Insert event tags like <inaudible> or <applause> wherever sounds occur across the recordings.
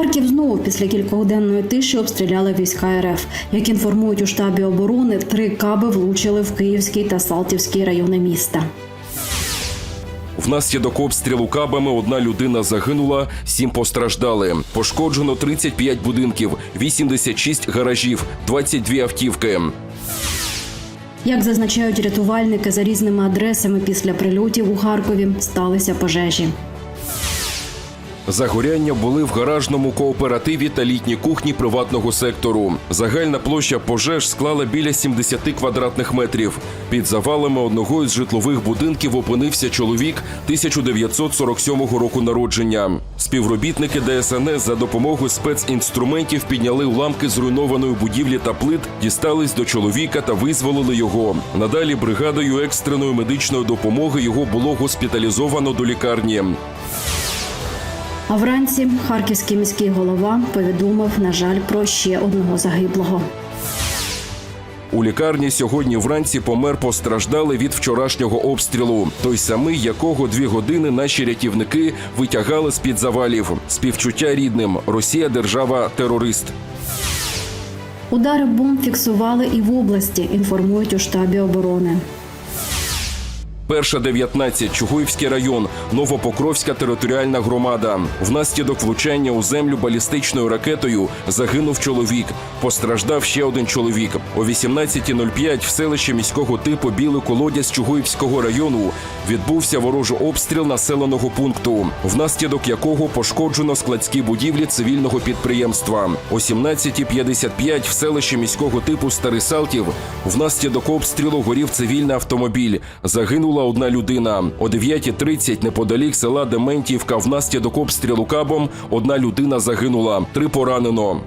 Харків знову після кількогоденної тиші обстріляли війська РФ. Як інформують у штабі оборони, три каби влучили в Київський та Салтівський райони міста. Внаслідок обстрілу кабами одна людина загинула, сім постраждали. Пошкоджено 35 будинків, 86 гаражів, 22 автівки. Як зазначають рятувальники за різними адресами після прильотів у Харкові сталися пожежі. Загоряння були в гаражному кооперативі та літній кухні приватного сектору. Загальна площа пожеж склала біля 70 квадратних метрів. Під завалами одного із житлових будинків опинився чоловік 1947 року народження. Співробітники ДСНС за допомогою спецінструментів підняли уламки зруйнованої будівлі та плит, дістались до чоловіка та визволили його. Надалі бригадою екстреної медичної допомоги його було госпіталізовано до лікарні. А вранці харківський міський голова повідомив, на жаль, про ще одного загиблого. У лікарні сьогодні вранці помер постраждалий від вчорашнього обстрілу. Той самий, якого дві години наші рятівники витягали з під завалів. Співчуття рідним. Росія держава терорист. Удари бомб фіксували і в області. Інформують у штабі оборони. Перша 19, Чугуївський район, Новопокровська територіальна громада. Внаслідок влучання у землю балістичною ракетою загинув чоловік. Постраждав ще один чоловік. О 18.05 в селищі міського типу Білий колодязь Чугуївського району відбувся ворожий обстріл населеного пункту, внаслідок якого пошкоджено складські будівлі цивільного підприємства. О 17.55 в селищі міського типу Старий Салтів внаслідок обстрілу горів цивільний автомобіль. Загинула одна людина. О 9.30 неподалік села Дементівка внаслідок обстрілу кабом одна людина загинула. Три поранено.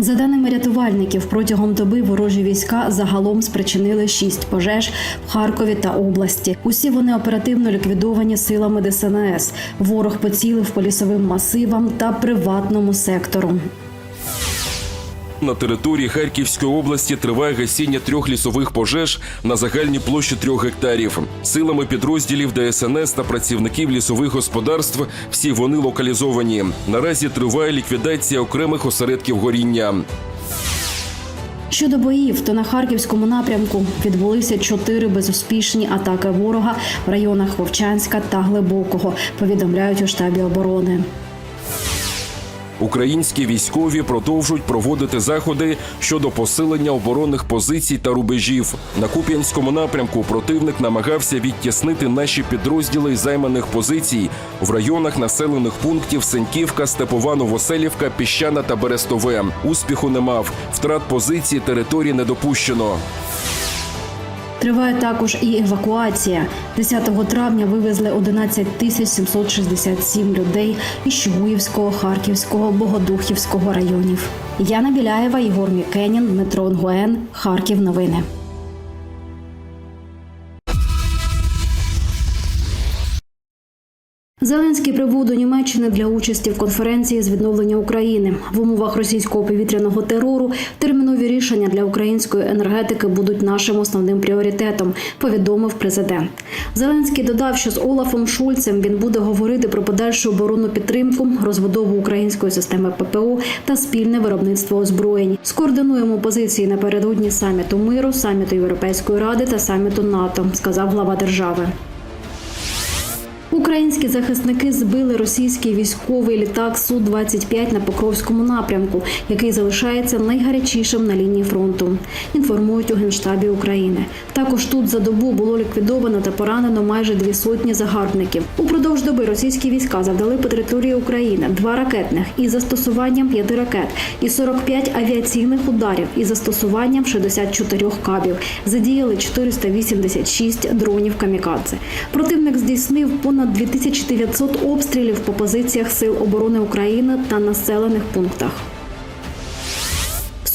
За даними рятувальників, протягом доби ворожі війська загалом спричинили шість пожеж в Харкові та області. Усі вони оперативно ліквідовані силами ДСНС. Ворог поцілив по лісовим масивам та приватному сектору. На території Харківської області триває гасіння трьох лісових пожеж на загальній площі трьох гектарів. Силами підрозділів ДСНС та працівників лісових господарств всі вони локалізовані. Наразі триває ліквідація окремих осередків горіння. Щодо боїв, то на харківському напрямку відбулися чотири безуспішні атаки ворога в районах Вовчанська та Глибокого. Повідомляють у штабі оборони. Українські військові продовжують проводити заходи щодо посилення оборонних позицій та рубежів. На Куп'янському напрямку противник намагався відтіснити наші підрозділи займаних позицій в районах населених пунктів Сеньківка, Степова, Новоселівка, Піщана та Берестове. Успіху не мав. Втрат позицій території не допущено. Триває також і евакуація. 10 травня вивезли 11 тисяч 767 людей із Чугуївського, Харківського, Богодухівського районів. Яна Біляєва, Ігор Мікенін, Дмитро Онгуен, Харків. Новини. Зеленський прибув до Німеччини для участі в конференції з відновлення України в умовах російського повітряного терору. Термінові рішення для української енергетики будуть нашим основним пріоритетом. Повідомив президент. Зеленський додав, що з Олафом Шульцем він буде говорити про подальшу оборонну підтримку, розбудову української системи ППО та спільне виробництво озброєнь. Скоординуємо позиції напередодні саміту миру, саміту Європейської ради та саміту НАТО, сказав глава держави. Українські захисники збили російський військовий літак су 25 на Покровському напрямку, який залишається найгарячішим на лінії фронту. Інформують у генштабі України. Також тут за добу було ліквідовано та поранено майже дві сотні загарбників. Упродовж доби російські війська завдали по території України два ракетних із застосуванням п'яти ракет і 45 авіаційних ударів із застосуванням 64 кабів. Задіяли 486 дронів камікадзе. Противник здійснив понад 2900 обстрілів по позиціях Сил оборони України та населених пунктах.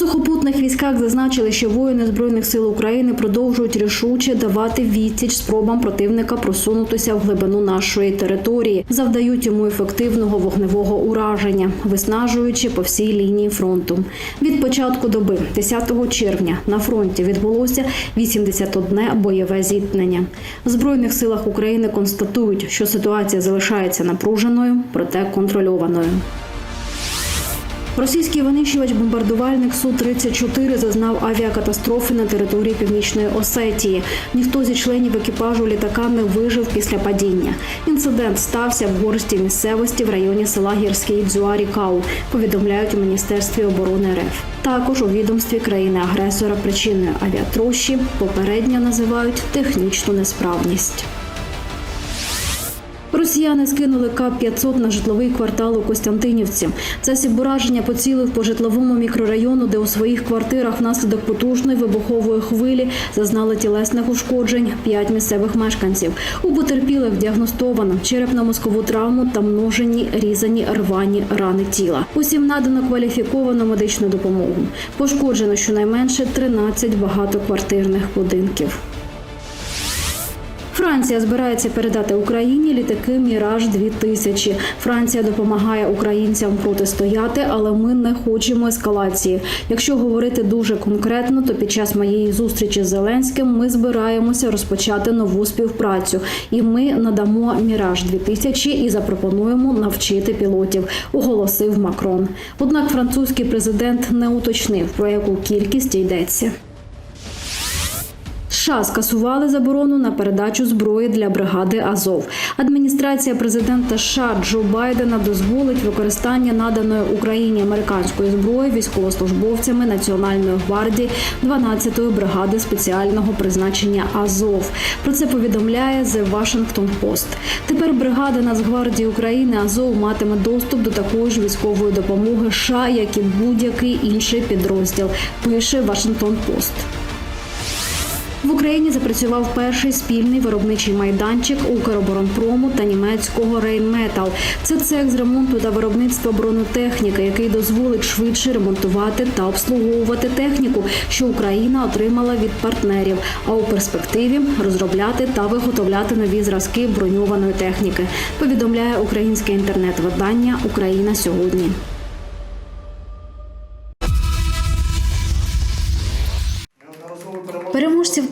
Сухопутних військах зазначили, що воїни збройних сил України продовжують рішуче давати відсіч спробам противника просунутися в глибину нашої території, завдають йому ефективного вогневого ураження, виснажуючи по всій лінії фронту. Від початку доби, 10 червня, на фронті відбулося 81 бойове зіткнення. В збройних силах України констатують, що ситуація залишається напруженою, проте контрольованою. Російський винищувач-бомбардувальник Су-34 зазнав авіакатастрофи на території Північної Осетії. Ніхто зі членів екіпажу літака не вижив після падіння. Інцидент стався в горсті місцевості в районі села Гірський Дзюарі Кау, повідомляють у Міністерстві оборони РФ. Також у відомстві країни-агресора причиною авіатрощі попередньо називають технічну несправність. Росіяни скинули КАП-500 на житловий квартал у Костянтинівці. Засіб ураження поцілив по житловому мікрорайону, де у своїх квартирах внаслідок потужної вибухової хвилі зазнали тілесних ушкоджень п'ять місцевих мешканців. У потерпілих діагностовано черепно-мозкову травму та множені різані рвані рани тіла. Усім надано кваліфіковану медичну допомогу. Пошкоджено щонайменше 13 багатоквартирних будинків. Франція збирається передати Україні літаки Міраж 2000 Франція допомагає українцям протистояти, але ми не хочемо ескалації. Якщо говорити дуже конкретно, то під час моєї зустрічі з Зеленським ми збираємося розпочати нову співпрацю, і ми надамо Міраж 2000 і запропонуємо навчити пілотів, оголосив Макрон. Однак французький президент не уточнив про яку кількість йдеться. США скасували заборону на передачу зброї для бригади Азов. Адміністрація президента США Джо Байдена дозволить використання наданої Україні американської зброї військовослужбовцями Національної гвардії 12-ї бригади спеціального призначення Азов. Про це повідомляє The Washington Post. Тепер бригада Нацгвардії України Азов матиме доступ до такої ж військової допомоги США, як і будь-який інший підрозділ. Пише Washington Post. В Україні запрацював перший спільний виробничий майданчик Укроборонпрому та німецького Рейнметал. Це цех з ремонту та виробництва бронетехніки, який дозволить швидше ремонтувати та обслуговувати техніку, що Україна отримала від партнерів. А у перспективі розробляти та виготовляти нові зразки броньованої техніки. Повідомляє українське інтернет-видання Україна сьогодні.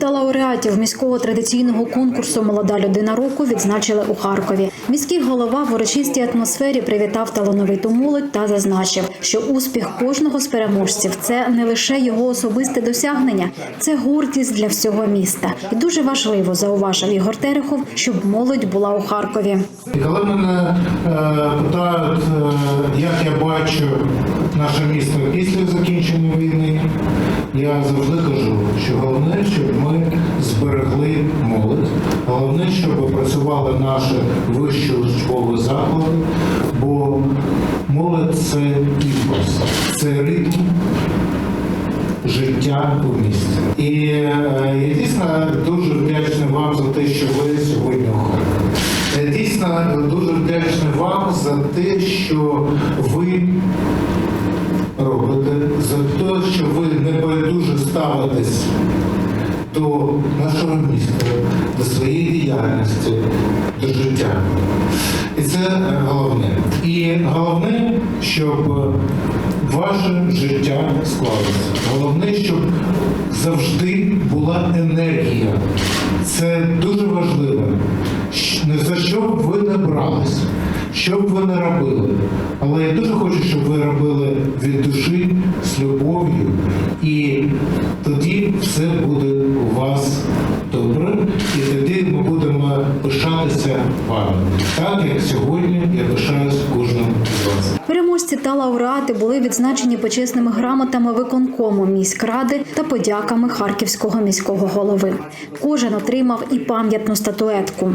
Та лауреатів міського традиційного конкурсу Молода людина року відзначили у Харкові. Міський голова в урочистій атмосфері привітав талановиту молодь та зазначив, що успіх кожного з переможців це не лише його особисте досягнення, це гордість для всього міста. І дуже важливо зауважив Ігор Терехов, щоб молодь була у Харкові. Коли мене е, питають, е, як я бачу наше місто після закінчення війни, я завжди кажу, що головне, щоб ми зберегли молодь, головне, щоб працювали наші вищі учбові заклади, бо молодь це імпульс, це ритм життя у місті. І е, я дійсно дуже вдячний вам за те, що ви сьогодні Я дійсно дуже вдячний вам за те, що ви робите, за те, що ви небайдуже ставитесь до нашого міста, до своєї діяльності, до життя. І це головне. І головне, щоб ваше життя склалося. Головне, щоб завжди була енергія. Це дуже важливо. Не за що ви не брались, що б ви не робили. Але я дуже хочу, щоб ви робили від душі з любов'ю, і тоді все буде у вас добре, і тоді ми будемо пишатися вами. Так як сьогодні я пишаюсь кожним з вас. Переможці та лауреати були відзначені почесними грамотами виконкому міськради та подяками харківського міського голови. Кожен отримав і пам'ятну статуетку.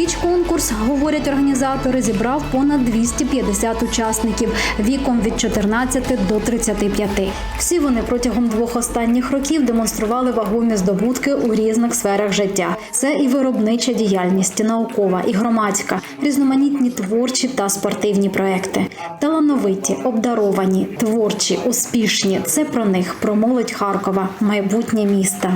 Цьогоріч конкурс, говорять організатори, зібрав понад 250 учасників віком від 14 до 35. Всі вони протягом двох останніх років демонстрували вагомі здобутки у різних сферах життя. Це і виробнича діяльність, і наукова, і громадська, різноманітні творчі та спортивні проекти. Талановиті, обдаровані, творчі, успішні. Це про них, про молодь Харкова, майбутнє міста.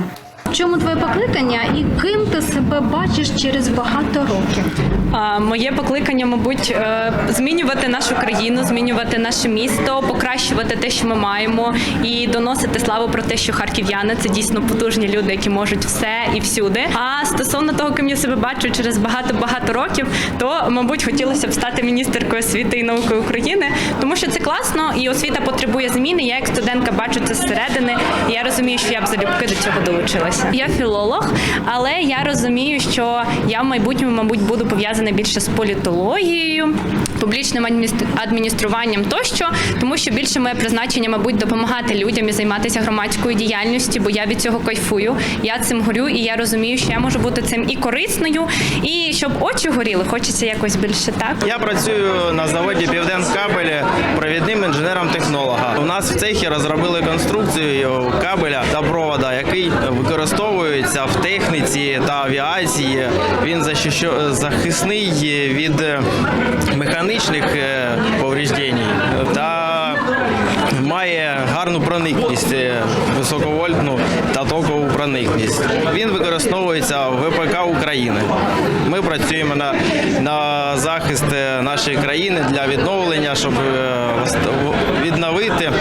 Чому твоє покликання і ким ти себе бачиш через багато років? А, Моє покликання, мабуть, е, змінювати нашу країну, змінювати наше місто, покращувати те, що ми маємо, і доносити славу про те, що харків'яни це дійсно потужні люди, які можуть все і всюди. А стосовно того, ким я себе бачу через багато-багато років, то мабуть хотілося б стати міністеркою освіти і науки України, тому що це класно, і освіта потребує зміни. Я як студентка бачу це зсередини. І я розумію, що я б залюбки до цього долучилася. Я філолог, але я розумію, що я в майбутньому, мабуть, буду пов'язана більше з політологією, публічним адміністр- адмініструванням тощо, тому що більше моє призначення, мабуть, допомагати людям і займатися громадською діяльністю, бо я від цього кайфую. Я цим горю, і я розумію, що я можу бути цим і корисною, і щоб очі горіли, хочеться якось більше так. Я працюю на заводі Південкабелі провідним інженером-технолога. У нас в цехі розробили конструкцію кабеля та провода, який використовується в техніці та авіації. Він захисний від е, механічних е, повреждень та має гарну проникність, е, високовольтну та токову проникність. Він використовується в ВПК України. Ми працюємо на, на захист нашої країни для відновлення, щоб відновити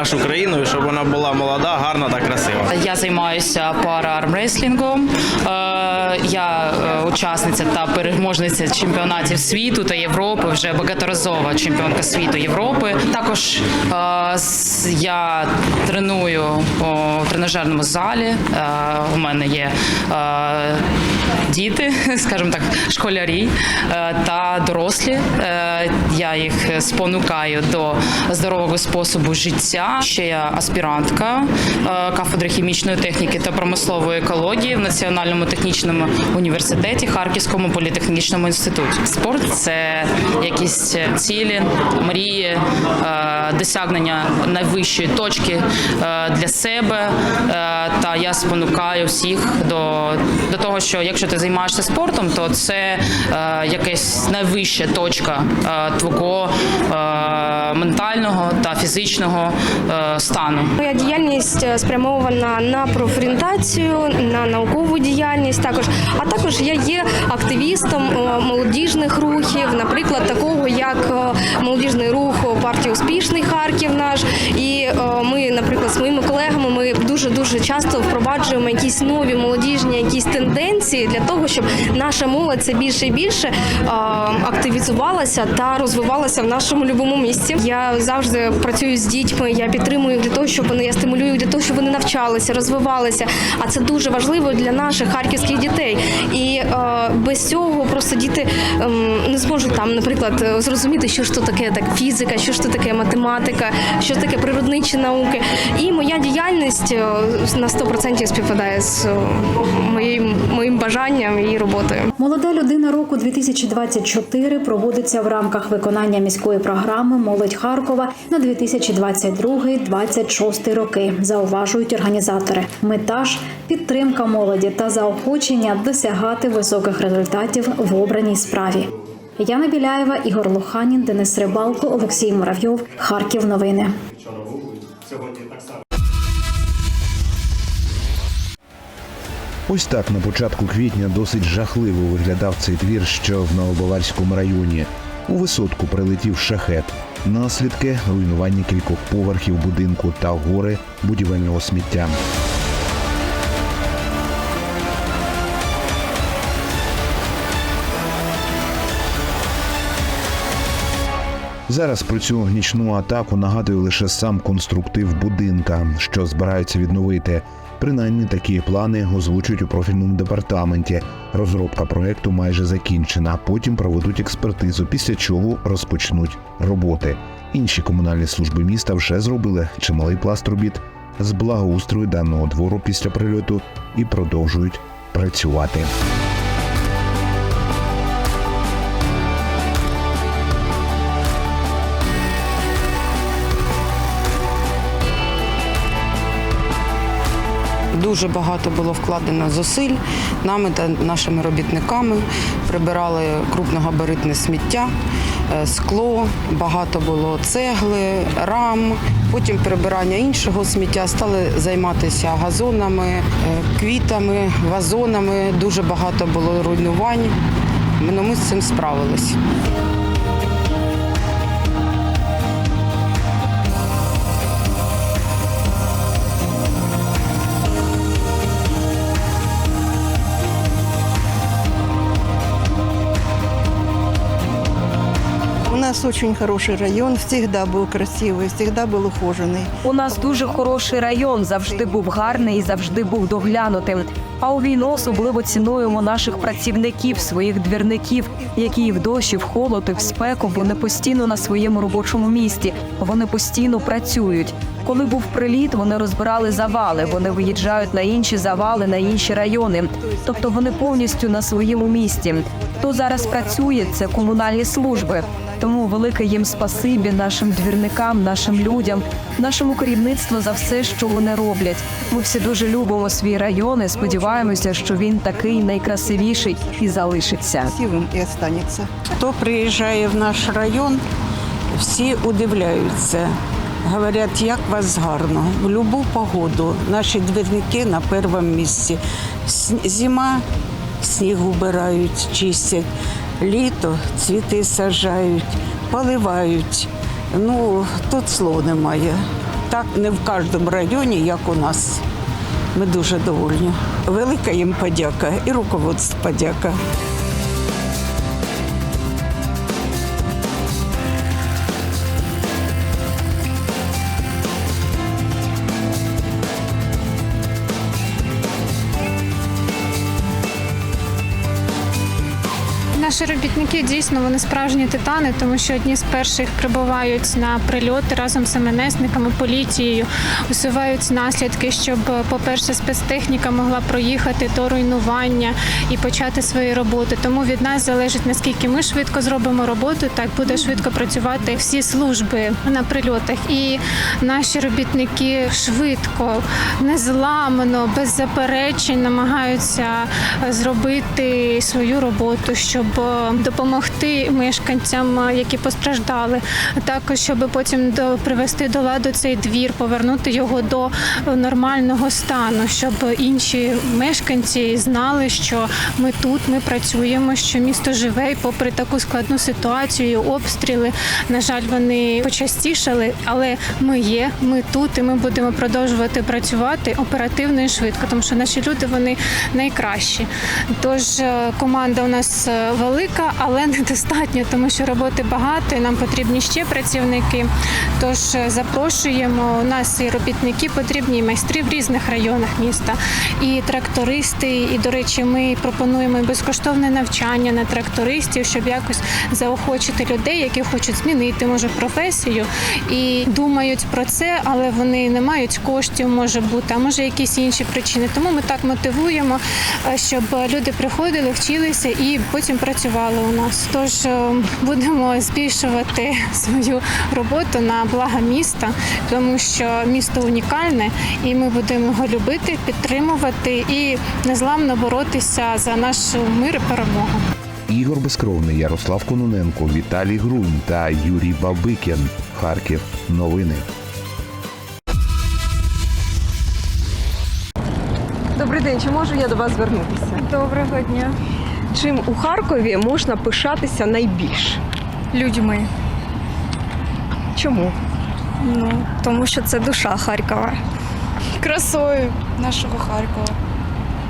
нашу країну, і щоб вона була молода, гарна та красива. Я займаюся пара-армреслінгом. Е, Я е, учасниця та переможниця чемпіонатів світу та Європи, вже багаторазова чемпіонка світу Європи. Також е, я треную у тренажерному залі. У мене є діти, <laughs> скажімо так, школярі та дорослі. Я їх спонукаю до здорового способу життя. Ще я аспірантка е, кафедри хімічної техніки та промислової екології в Національному технічному університеті Харківському політехнічному інституті. Спорт це якісь цілі, мрії, е, досягнення найвищої точки е, для себе. Та я спонукаю всіх до, до того, що якщо ти займаєшся спортом, то це якась найвища точка твого ментального та фізичного стану. Моя діяльність е, спрямована на профорієнтацію, на наукову діяльність також. А також я є активістом е, молодіжних рухів, наприклад, такого як е, молодіжний рух партії Успішний Харків наш. І е, ми, наприклад, з моїми колегами, ми дуже дуже часто впроваджуємо якісь нові молодіжні якісь тенденції для того, щоб наша молодь це більше і більше е, активізувалася та розвивалася в нашому любому місці. Я завжди працюю з дітьми. Я підтримую для того, щоб вони я стимулюю для того, щоб вони навчалися, розвивалися. А це дуже важливо для наших харківських дітей. І е, без цього просто діти ем, не зможуть там, наприклад, е, зрозуміти, що ж то таке так фізика, що ж то таке математика, що таке природничі науки. І моя діяльність е, на 100% співпадає з е, моїм моїм бажанням і роботою. Молода людина року 2024 проводиться в рамках виконання міської програми Молодь Харкова на 2022-2026 роки. Зауважують організатори. Мета ж підтримка молоді та заохочення досягати високих результатів в обраній справі. Яна Біляєва, Ігор Луханін, Денис Рибалко, Олексій Муравйов. Харків. Новини. Ось так на початку квітня досить жахливо виглядав цей двір, що в Новобаварському районі. У висотку прилетів шахет. Наслідки руйнування кількох поверхів будинку та гори будівельного сміття. Зараз про цю нічну атаку нагадує лише сам конструктив будинка, що збираються відновити. Принаймні такі плани озвучують у профільному департаменті. Розробка проекту майже закінчена. Потім проведуть експертизу, після чого розпочнуть роботи. Інші комунальні служби міста вже зробили чималий пласт робіт з благоустрою даного двору після прильоту і продовжують працювати. Дуже багато було вкладено зусиль нами та нашими робітниками. Прибирали крупногабаритне сміття, е, скло, багато було цегли, рам. Потім прибирання іншого сміття стали займатися газонами, е, квітами, вазонами. Дуже багато було руйнувань. Ну, ми з цим справились. нас очень хороший район, всегда был красивый, всегда был ухоженный. У нас дуже хороший район, завжди був гарний і завжди був доглянутим. А у війну особливо цінуємо наших працівників, своїх двірників, які і в дощ, і в холод, і в спеку вони постійно на своєму робочому місці. Вони постійно працюють. Коли був приліт, вони розбирали завали. Вони виїжджають на інші завали, на інші райони. Тобто вони повністю на своєму місці. Хто зараз працює, це комунальні служби. Тому велике їм спасибі нашим двірникам, нашим людям, нашому керівництву за все, що вони роблять. Ми всі дуже любимо свій район і сподіваємося, що він такий найкрасивіший і залишиться. Красивым и останется. Хто приїжджає в наш район, всі удивляються. Говорять, як вас гарно. В будь-яку погоду наші двірники на першому місці. Зима сніг убирають, чистять. Літо цвіти саджають, поливають. Ну, тут слов немає. Так не в кожному районі, як у нас. Ми дуже довольні. Велика їм подяка і руководство подяка. Наші робітники дійсно вони справжні титани, тому що одні з перших прибувають на прильоти разом з МНСниками, поліцією, усувають наслідки, щоб, по-перше, спецтехніка могла проїхати до руйнування і почати свої роботи. Тому від нас залежить наскільки ми швидко зробимо роботу, так буде швидко працювати всі служби на прильотах. І наші робітники швидко, незламно, без заперечень намагаються е, зробити свою роботу, щоб допомогти мешканцям, які постраждали, також щоб потім до привести до ладу цей двір, повернути його до е, нормального стану, щоб інші мешканці знали, що ми тут, ми працюємо, що місто живе, і попри таку складну ситуацію, обстріли, на жаль, вони почастішали, але ми є, ми тут, і ми будемо продовжувати працювати оперативно і швидко, тому що наші люди вони найкращі. Тож е, команда у нас е, велика, але <laughs> недостатньо, тому що роботи багато, і нам потрібні ще працівники. Тож е, запрошуємо. У нас і робітники потрібні, і майстри в різних районах міста, і трактористи. І, до речі, ми пропонуємо безкоштовне навчання на трактористів, щоб якось заохочити людей, які хочуть змінити може професію і думають про це, але вони не мають коштів, може бути, а може якісь інші причини. Тому ми так мотивуємо, е, щоб люди приходили, вчилися і потім працювали у нас. Тож е, будемо збільшувати <laughs> свою роботу на благо міста, тому що місто унікальне, і ми будемо його любити, підтримувати і незламно боротися за наш мир і перемогу. Ігор Безкровний, Ярослав Кононенко, Віталій Грунь та Юрій Бабикін. Харків. Новини. Добрий день. Чи можу я до вас звернутися? Доброго дня. Чим у Харкові можна пишатися найбільше? Людьми. Чому? Ну, тому що це душа Харкова. Красою нашого Харкова,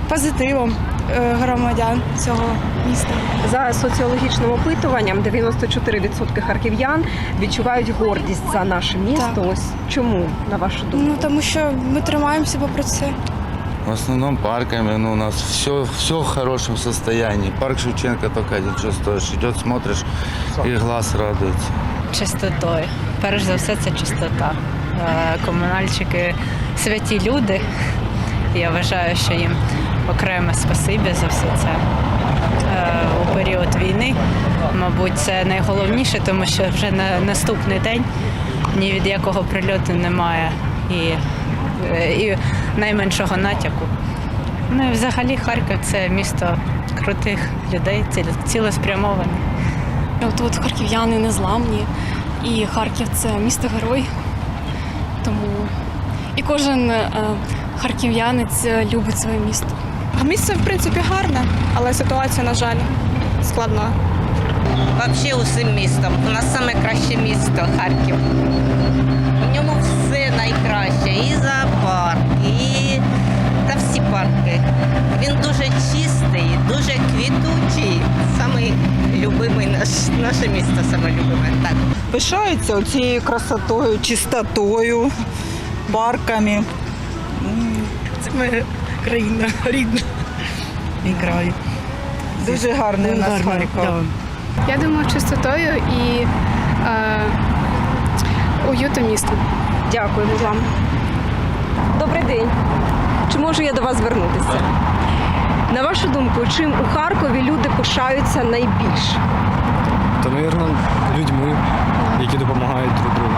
позитивом е, громадян цього міста. За соціологічним опитуванням 94% харків'ян відчувають гордість за наше місто. Так. Ось чому, на вашу думку? Ну тому що ми тримаємося попри це. В основном парками, ну, у нас все, все в хорошем состоянии. Парк Шевченко только один, что стоишь. Идет, смотришь, и глаз радуется. чистотою. Перш за все, це чистота. Е, Комунальщики святі люди. Я вважаю, що їм окреме спасибі за все це. Е, У період війни, мабуть, це найголовніше, тому що вже на наступний день ні від якого прильоту немає і е, і найменшого натяку. Ну і взагалі Харків це місто крутих людей, ціл- цілеспрямованих. Тут харків'яни незламні, і Харків це місто герой. Тому і кожен е, харків'янець любить своє місто. Місце, в принципі, гарне, але ситуація, на жаль, складна. Взагалі усім містом. У нас саме краще місто Харків. В ньому все найкраще. І зоопарк, і та всі парки. Він дуже чистий, дуже квітучий. Самий любимий наш наше місто, саме любиме. Так. Пишаються цією красотою, чистотою, парками. Це моя країна рідна. І край. Дуже гарний у нас Харків. Я думаю, чистотою і е, уютом міста. Дякуємо вам. Добрий день. Чи можу я до вас звернутися? На вашу думку, чим у Харкові люди пишаються найбільше? Та, мабуть, людьми, які допомагають друг другу.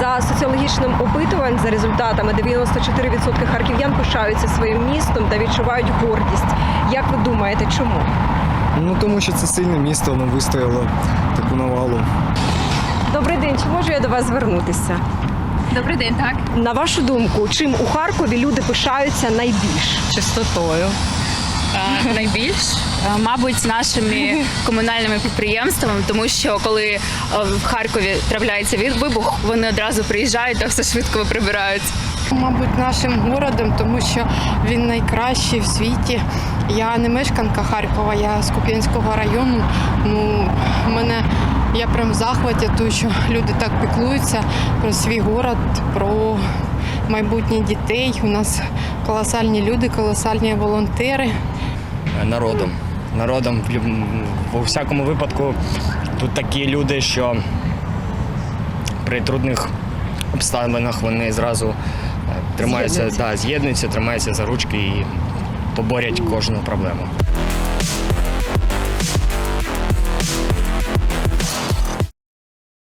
За соціологічним опитуванням, за результатами, 94% харків'ян пишаються своїм містом та відчувають гордість. Як ви думаєте, чому? Ну тому що це сильне місто, воно вистояло таку навалу. Добрий день, чи можу я до вас звернутися? Добрий день, так. На вашу думку, чим у Харкові люди пишаються найбільш Чистотою. Найбільш, мабуть, нашими <laughs> комунальними підприємствами, тому що коли в Харкові трапляється вибух, вони одразу приїжджають та все швидко прибирають. Мабуть, нашим городом, тому що він найкращий в світі. Я не мешканка Харкова, я з Куп'янського району. Ну, мене я прям в захваті, тому що люди так піклуються про свій город, про майбутнє дітей. У нас колосальні люди, колосальні волонтери. народом. Народом в всякому випадку тут такі люди, що при трудних обставинах вони зразу тримаються, да, з'єднуються, тримаються за ручки і поборять кожну проблему.